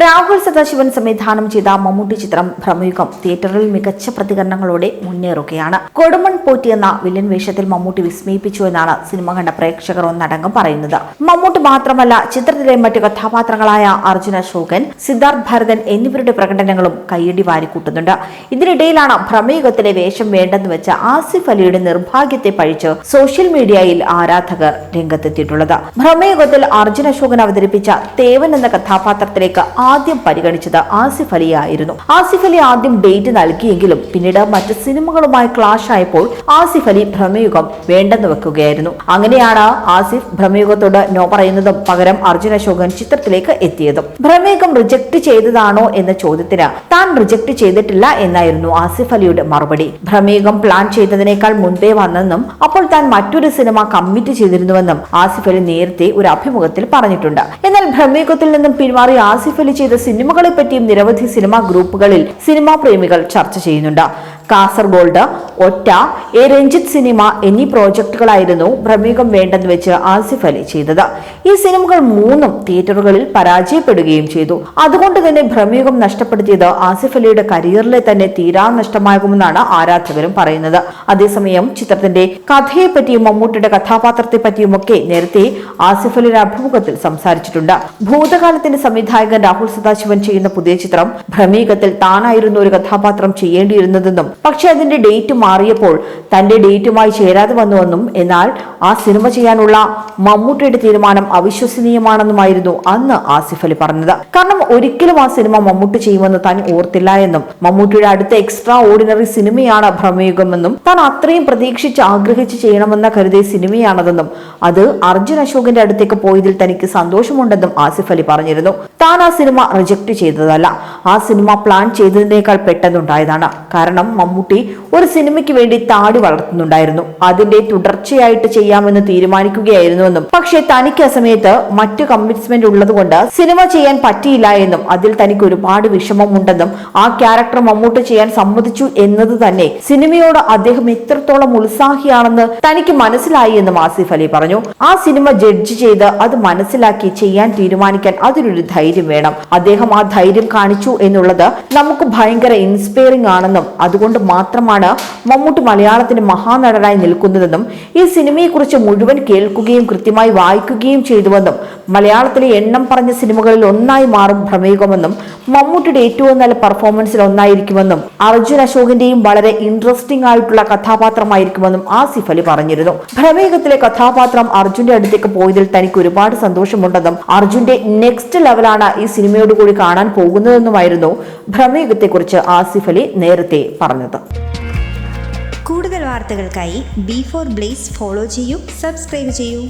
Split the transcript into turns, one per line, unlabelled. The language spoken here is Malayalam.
രാഹുൽ സദാശിവൻ സംവിധാനം ചെയ്ത മമ്മൂട്ടി ചിത്രം ഭ്രമയുഗം. തിയേറ്ററിൽ മികച്ച പ്രതികരണങ്ങളോടെ മുന്നേറുകയാണ്. കൊടുമൺ പോറ്റി എന്ന വില്ലൻ വേഷത്തിൽ മമ്മൂട്ടി വിസ്മയിപ്പിച്ചു എന്നാണ് സിനിമ കണ്ട പ്രേക്ഷകർ ഒന്നടങ്കം പറയുന്നത്. മമ്മൂട്ടി മാത്രമല്ല ചിത്രത്തിലെ മറ്റു കഥാപാത്രങ്ങളായ അർജുന അശോകൻ സിദ്ധാർത്ഥ് ഭരതൻ എന്നിവരുടെ പ്രകടനങ്ങളും കയ്യടി വാരിക്കൂട്ടുന്നുണ്ട്. ഇതിനിടയിലാണ് ഭ്രമയുഗത്തിലെ വേഷം വേണ്ടെന്ന് വെച്ച ആസിഫ് അലിയുടെ നിർഭാഗ്യത്തെ പഴിച്ച് സോഷ്യൽ മീഡിയയിൽ ആരാധകർ രംഗത്തെത്തിയിട്ടുള്ളത്. ഭ്രമയുഗത്തിൽ അർജുന അശോകൻ അവതരിപ്പിച്ച തേവൻ എന്ന കഥാപാത്രത്തിലേക്ക് ആദ്യം പരിഗണിച്ചത് ആസിഫ് അലിയായിരുന്നു. ആസിഫ് അലി ആദ്യം ഡേറ്റ് നൽകിയെങ്കിലും പിന്നീട് മറ്റ് സിനിമകളുമായി ക്ലാഷ് ആയപ്പോൾ ആസിഫ് അലി ഭ്രമയുഗം വേണ്ടെന്ന് വെക്കുകയായിരുന്നു. അങ്ങനെയാണ് ആസിഫ് ഭ്രമയുഗത്തോട് നോ പറയുന്നതും പകരം അർജുന അശോകൻ ചിത്രത്തിലേക്ക് എത്തിയതും. ഭ്രമയുഗം റിജക്ട് ചെയ്തതാണോ എന്ന ചോദ്യത്തിന് താൻ റിജക്ട് ചെയ്തിട്ടില്ല എന്നായിരുന്നു ആസിഫ് അലിയുടെ മറുപടി. ഭ്രമയുഗം പ്ലാൻ ചെയ്തതിനേക്കാൾ മുൻപേ വന്നെന്നും അപ്പോൾ താൻ മറ്റൊരു സിനിമ കമ്മിറ്റ് ചെയ്തിരുന്നുവെന്നും ആസിഫ് അലി നേരത്തെ ഒരു അഭിമുഖത്തിൽ പറഞ്ഞിട്ടുണ്ട്. എന്നാൽ ഭ്രമയുഗത്തിൽ നിന്നും പിന്മാറി ആസിഫ് അലി ചെയ്ത സിനിമകളെ പറ്റിയും നിരവധി സിനിമാ ഗ്രൂപ്പുകളിൽ സിനിമാ പ്രേമികൾ ചർച്ച ചെയ്യുന്നുണ്ട്. കാസർഗോൾഡ് ഒറ്റ എ രഞ്ജിത്ത് സിനിമ എന്നീ പ്രോജക്ടുകളായിരുന്നു പ്രമേഹം വേണ്ടെന്ന് വെച്ച് ആസിഫ് അലി ചെയ്തത്. ഈ സിനിമകൾ മൂന്നും തിയേറ്ററുകളിൽ പരാജയപ്പെടുകയും ചെയ്തു. അതുകൊണ്ട് തന്നെ ഭ്രമയുഗം നഷ്ടപ്പെടുത്തിയത് ആസിഫ് അലിയുടെ കരിയറിലെ തന്നെ തീരാ നഷ്ടമാകുമെന്നാണ് ആരാധകരും പറയുന്നത്. അതേസമയം ചിത്രത്തിന്റെ കഥയെപ്പറ്റിയും മമ്മൂട്ടിയുടെ കഥാപാത്രത്തെ പറ്റിയുമൊക്കെ നേരത്തെ ആസിഫ് അലിയുടെ അഭിമുഖത്തിൽ സംസാരിച്ചിട്ടുണ്ട്. ഭൂതകാലത്തിന്റെ സംവിധായകൻ രാഹുൽ സദാശിവൻ ചെയ്യുന്ന പുതിയ ചിത്രം ഭ്രമീകത്തിൽ താനായിരുന്നു ഒരു കഥാപാത്രം ചെയ്യേണ്ടിയിരുന്നതെന്നും പക്ഷെ അതിന്റെ ഡേറ്റ് മാറിയപ്പോൾ തന്റെ ഡേറ്റുമായി ചേരാതെ വന്നുവെന്നും എന്നാൽ ആ സിനിമ ചെയ്യാനുള്ള മമ്മൂട്ടിയുടെ തീരുമാനം അവിശ്വസനീയമാണെന്നുമായിരുന്നു അന്ന് ആസിഫ് അലി പറഞ്ഞത്. കാരണം ഒരിക്കലും ആ സിനിമ മമ്മൂട്ടി ചെയ്യുമെന്ന് താൻ ഓർത്തില്ല എന്നും മമ്മൂട്ടിയുടെ അടുത്ത എക്സ്ട്രാ ഓർഡിനറി സിനിമയാണ് ഭ്രമയുഗമെന്നും താൻ അത്രയും പ്രതീക്ഷിച്ച് ആഗ്രഹിച്ച് ചെയ്യണമെന്ന കരുതിയ സിനിമയാണതെന്നും അത് അർജുൻ അശോകിന്റെ അടുത്തേക്ക് പോയതിൽ തനിക്ക് സന്തോഷമുണ്ടെന്നും ആസിഫ് അലി പറഞ്ഞിരുന്നു. താൻ ആ സിനിമ റിജക്റ്റ് ചെയ്തതല്ല. ആ സിനിമ പ്ലാൻ ചെയ്തതിനേക്കാൾ പെട്ടെന്നുണ്ടായതാണ്. കാരണം മമ്മൂട്ടി ഒരു സിനിമയ്ക്ക് വേണ്ടി താടി വളർത്തുന്നുണ്ടായിരുന്നു. അതിന്റെ തുടർച്ചയായിട്ട് ചെയ്യാമെന്ന് തീരുമാനിക്കുകയായിരുന്നുവെന്നും പക്ഷേ തനിക്ക് ആ സമയത്ത് മറ്റു കമ്മിറ്റ്മെന്റ് ഉള്ളതുകൊണ്ട് സിനിമ ചെയ്യാൻ പറ്റിയില്ല എന്നും അതിൽ തനിക്ക് ഒരുപാട് വിഷമമുണ്ടെന്നും ആ ക്യാരക്ടർ മമ്മൂട്ടി ചെയ്യാൻ സമ്മതിച്ചു എന്നത് തന്നെ സിനിമയോട് അദ്ദേഹം എത്രത്തോളം ഉത്സാഹിയാണെന്ന് തനിക്ക് മനസ്സിലായി എന്നും ആസിഫ് അലി പറഞ്ഞു. ആ സിനിമ ജഡ്ജ് ചെയ്ത് അത് മനസ്സിലാക്കി ചെയ്യാൻ തീരുമാനിക്കാൻ അതിനൊരു ധൈര്യം വേണം. അദ്ദേഹം ആ ധൈര്യം കാണിച്ചു എന്നുള്ളത് നമുക്ക് ഭയങ്കര ഇൻസ്പയറിംഗ് ആണെന്നും അതുകൊണ്ട് മാത്രമാണ് മമ്മൂട്ടി മലയാളത്തിന്റെ മഹാനടനായി നിൽക്കുന്നതെന്നും ഈ സിനിമയെക്കുറിച്ച് മുഴുവൻ കേൾക്കുകയും കൃത്യമായി വായിക്കുകയും ചെയ്തുവെന്നും മലയാളത്തിലെ എണ്ണം പറഞ്ഞ സിനിമകളിൽ ഒന്നായി മാറും ഭ്രമയുഗമെന്നും മമ്മൂട്ടിയുടെ ഏറ്റവും നല്ല പെർഫോമൻസിൽ ഒന്നായിരിക്കുമെന്നും അർജുൻ അശോകിന്റെയും വളരെ ഇൻട്രസ്റ്റിംഗ് ആയിട്ടുള്ള കഥാപാത്രമായിരിക്കുമെന്നും ആസിഫ് അലി പറഞ്ഞിരുന്നു. ഭ്രമയുഗത്തിലെ കഥാപാത്രം അർജുന്റെ അടുത്തേക്ക് പോയതിൽ തനിക്ക് ഒരുപാട് സന്തോഷമുണ്ടെന്നും അർജുന്റെ നെക്സ്റ്റ് ലെവലാണ് ഈ സിനിമയോട് കൂടി കാണാൻ പോകുന്നതെന്നുമായിരുന്നു ഭ്രമയുഗത്തെക്കുറിച്ച് ആസിഫ് അലി നേരത്തെ പറഞ്ഞത്.
കൂടുതൽ വാർത്തകൾക്കായി ബി ഫോർ ബ്ലേസ് ഫോളോ ചെയ്യൂ സബ്സ്ക്രൈബ് ചെയ്യൂ.